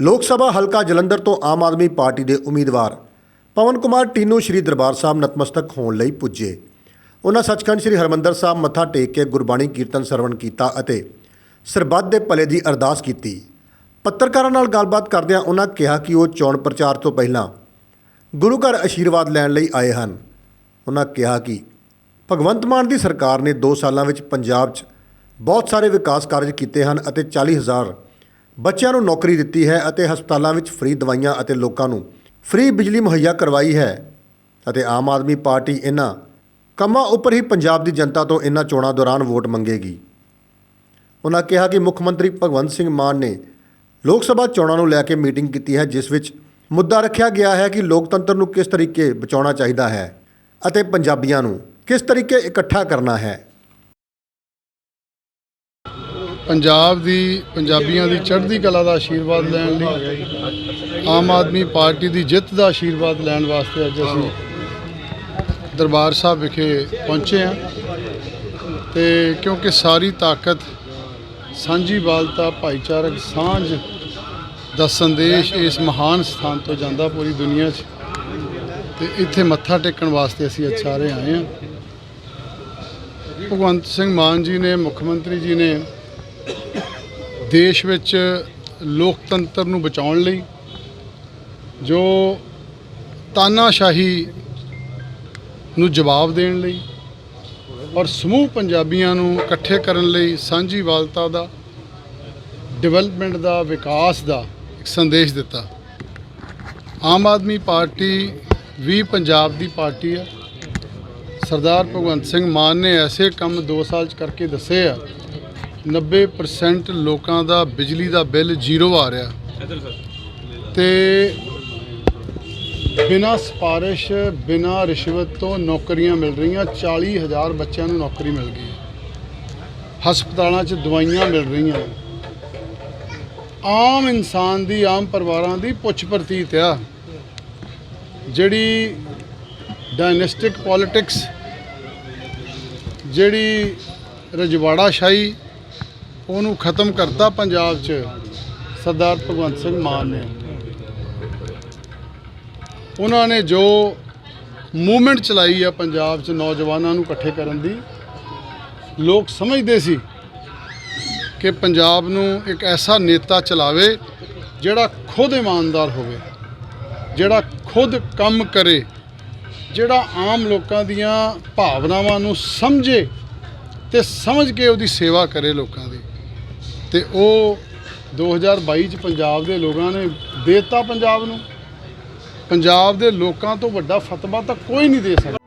ਲੋਕ ਸਭਾ ਹਲਕਾ ਜਲੰਧਰ ਤੋਂ ਆਮ ਆਦਮੀ ਪਾਰਟੀ ਦੇ ਉਮੀਦਵਾਰ ਪਵਨ ਕੁਮਾਰ ਟੀਨੂ ਸ਼੍ਰੀ ਦਰਬਾਰ ਸਾਹਿਬ ਨਤਮਸਤਕ ਹੋਣ ਲਈ ਪੁੱਜੇ। ਉਹਨਾਂ ਸੱਚਖੰਡ ਸ਼੍ਰੀ ਹਰਮੰਦਰ ਸਾਹਿਬ ਮੱਥਾ ਟੇਕ ਕੇ ਗੁਰਬਾਣੀ ਕੀਰਤਨ ਸਰਵਣ ਕੀਤਾ ਅਤੇ ਸਰਬੱਤ ਦੇ ਭਲੇ ਦੀ ਅਰਦਾਸ ਕੀਤੀ। ਪੱਤਰਕਾਰਾਂ ਨਾਲ ਗੱਲਬਾਤ ਕਰਦਿਆਂ ਉਹਨਾਂ ਕਿਹਾ ਕਿ ਉਹ ਚੋਣ ਪ੍ਰਚਾਰ ਤੋਂ ਪਹਿਲਾਂ ਗੁਰੂ ਘਰ ਆਸ਼ੀਰਵਾਦ ਲੈਣ ਲਈ ਆਏ ਹਨ। ਉਹਨਾਂ ਕਿਹਾ ਕਿ ਭਗਵੰਤ ਮਾਨ ਦੀ ਸਰਕਾਰ ਨੇ 2 ਸਾਲਾਂ ਵਿੱਚ ਪੰਜਾਬ 'ਚ ਬਹੁਤ ਸਾਰੇ ਵਿਕਾਸ ਕਾਰਜ ਕੀਤੇ ਹਨ ਅਤੇ 40000 ਬੱਚਿਆਂ ਨੂੰ ਨੌਕਰੀ ਦਿੱਤੀ ਹੈ ਅਤੇ ਹਸਪਤਾਲਾਂ ਵਿੱਚ ਫ੍ਰੀ ਦਵਾਈਆਂ ਅਤੇ ਲੋਕਾਂ ਨੂੰ ਫ੍ਰੀ ਬਿਜਲੀ ਮੁਹੱਈਆ ਕਰਵਾਈ ਹੈ। ਅਤੇ ਆਮ ਆਦਮੀ ਪਾਰਟੀ ਇਹਨਾਂ ਕੰਮਾਂ ਉੱਪਰ ਹੀ ਪੰਜਾਬ ਦੀ ਜਨਤਾ ਤੋਂ ਇਹਨਾਂ ਚੋਣਾਂ ਦੌਰਾਨ ਵੋਟ ਮੰਗੇਗੀ। ਉਹਨਾਂ ਕਿਹਾ ਕਿ ਮੁੱਖ ਮੰਤਰੀ ਭਗਵੰਤ ਸਿੰਘ ਮਾਨ ਨੇ ਲੋਕ ਸਭਾ ਚੋਣਾਂ ਨੂੰ ਲੈ ਕੇ ਮੀਟਿੰਗ ਕੀਤੀ ਹੈ, ਜਿਸ ਵਿੱਚ ਮੁੱਦਾ ਰੱਖਿਆ ਗਿਆ ਹੈ ਕਿ ਲੋਕਤੰਤਰ ਨੂੰ ਕਿਸ ਤਰੀਕੇ ਬਚਾਉਣਾ ਚਾਹੀਦਾ ਹੈ ਅਤੇ ਪੰਜਾਬੀਆਂ ਨੂੰ ਕਿਸ ਤਰੀਕੇ ਇਕੱਠਾ ਕਰਨਾ ਹੈ। ਪੰਜਾਬ ਦੀ, ਪੰਜਾਬੀਆਂ ਦੀ ਚੜ੍ਹਦੀ ਕਲਾ ਦਾ ਆਸ਼ੀਰਵਾਦ ਲੈਣ ਲਈ, ਆਮ ਆਦਮੀ ਪਾਰਟੀ ਦੀ ਜਿੱਤ ਦਾ ਆਸ਼ੀਰਵਾਦ ਲੈਣ ਵਾਸਤੇ ਅੱਜ ਅਸੀਂ ਦਰਬਾਰ ਸਾਹਿਬ ਵਿਖੇ ਪਹੁੰਚੇ ਹਾਂ। ਤੇ ਕਿਉਂਕਿ ਸਾਰੀ ਤਾਕਤ, ਸਾਂਝੀ ਬਾਲਤਾ, ਭਾਈਚਾਰਕ ਸਾਂਝ ਦਾ ਸੰਦੇਸ਼ ਇਸ ਮਹਾਨ ਸਥਾਨ ਤੋਂ ਜਾਂਦਾ ਪੂਰੀ ਦੁਨੀਆ 'ਚ। ਤੇ ਇੱਥੇ ਮੱਥਾ ਟੇਕਣ ਵਾਸਤੇ ਅਸੀਂ ਅੱਜ ਸਾਰੇ ਆਏ ਹਾਂ। ਭਗਵੰਤ ਸਿੰਘ ਮਾਨ ਜੀ ਨੇ, ਮੁੱਖ ਮੰਤਰੀ ਜੀ ਨੇ ਦੇਸ਼ ਵਿੱਚ ਲੋਕਤੰਤਰ ਨੂੰ ਬਚਾਉਣ ਲਈ ਜੋ ਤਾਨਾਸ਼ਾਹੀ ਨੂੰ ਜਵਾਬ ਦੇਣ ਲਈ ਔਰ ਸਮੂਹ ਪੰਜਾਬੀਆਂ ਨੂੰ ਇਕੱਠੇ ਕਰਨ ਲਈ ਸਾਂਝੀਵਾਲਤਾ ਦਾ, ਡਿਵੈਲਪਮੈਂਟ ਦਾ, ਵਿਕਾਸ ਦਾ ਇੱਕ ਸੰਦੇਸ਼ ਦਿੱਤਾ। ਆਮ ਆਦਮੀ ਪਾਰਟੀ ਵੀ ਪੰਜਾਬ ਦੀ ਪਾਰਟੀ ਹੈ। ਸਰਦਾਰ ਭਗਵੰਤ ਸਿੰਘ ਮਾਨ ਨੇ ਐਸੇ ਕੰਮ 2 ਸਾਲ ਚ ਕਰਕੇ ਦੱਸੇ ਆ 90% ਲੋਕਾਂ ਦਾ ਬਿਜਲੀ ਦਾ ਬਿੱਲ ਜ਼ੀਰੋ ਆ ਰਿਹਾ। ਤੇ ਬਿਨਾਂ ਸਪਾਰਿਸ਼ ਬਿਨਾਂ ਰਿਸ਼ਵਤ ਤੋਂ ਨੌਕਰੀਆਂ ਮਿਲ ਰਹੀਆਂ 40000 ਬੱਚਿਆਂ ਨੂੰ ਨੌਕਰੀ ਮਿਲ ਗਈ। ਹਸਪਤਾਲਾਂ 'ਚ ਦਵਾਈਆਂ ਮਿਲ ਰਹੀਆਂ। ਆਮ ਇਨਸਾਨ ਦੀ ਆਮ ਪਰਿਵਾਰਾਂ ਦੀ ਪੁੱਛ ਪ੍ਰਤੀਤ ਆ। ਜਿਹੜੀ ਡਾਇਨੈਸਟਿਕ ਪੋਲਿਟਿਕਸ ਜਿਹੜੀ ਰਜਵਾੜਾ ਸ਼ਾਹੀ ਉਹਨੂੰ ਖਤਮ ਕਰਤਾ ਪੰਜਾਬ 'ਚ, ਸਰਦਾਰ ਭਗਵੰਤ ਸਿੰਘ ਮਾਨ ਨੇ। ਉਹਨਾਂ ਨੇ ਜੋ ਮੂਵਮੈਂਟ ਚਲਾਈ ਆ ਪੰਜਾਬ 'ਚ ਨੌਜਵਾਨਾਂ ਨੂੰ ਇਕੱਠੇ ਕਰਨ ਦੀ, ਲੋਕ ਸਮਝਦੇ ਸੀ ਕਿ ਪੰਜਾਬ ਨੂੰ ਇੱਕ ਐਸਾ ਨੇਤਾ ਚਲਾਵੇ ਜਿਹੜਾ ਖੁਦ ਇਮਾਨਦਾਰ ਹੋਵੇ, ਜਿਹੜਾ ਖੁਦ ਕੰਮ ਕਰੇ, ਜਿਹੜਾ ਆਮ ਲੋਕਾਂ ਦੀਆਂ ਭਾਵਨਾਵਾਂ ਨੂੰ ਸਮਝੇ ਤੇ ਸਮਝ ਕੇ ਉਹਦੀ ਸੇਵਾ ਕਰੇ ਲੋਕਾਂ ਦੀ। ਤੇ ਉਹ 2022 ਚ ਪੰਜਾਬ ਦੇ ਲੋਕਾਂ ਨੇ ਦੇਤਾ ਪੰਜਾਬ ਨੂੰ। ਪੰਜਾਬ ਦੇ ਲੋਕਾਂ ਤੋਂ ਵੱਡਾ ਫਤਵਾ ਤਾਂ ਕੋਈ ਨਹੀਂ ਦੇ ਸਕਦਾ।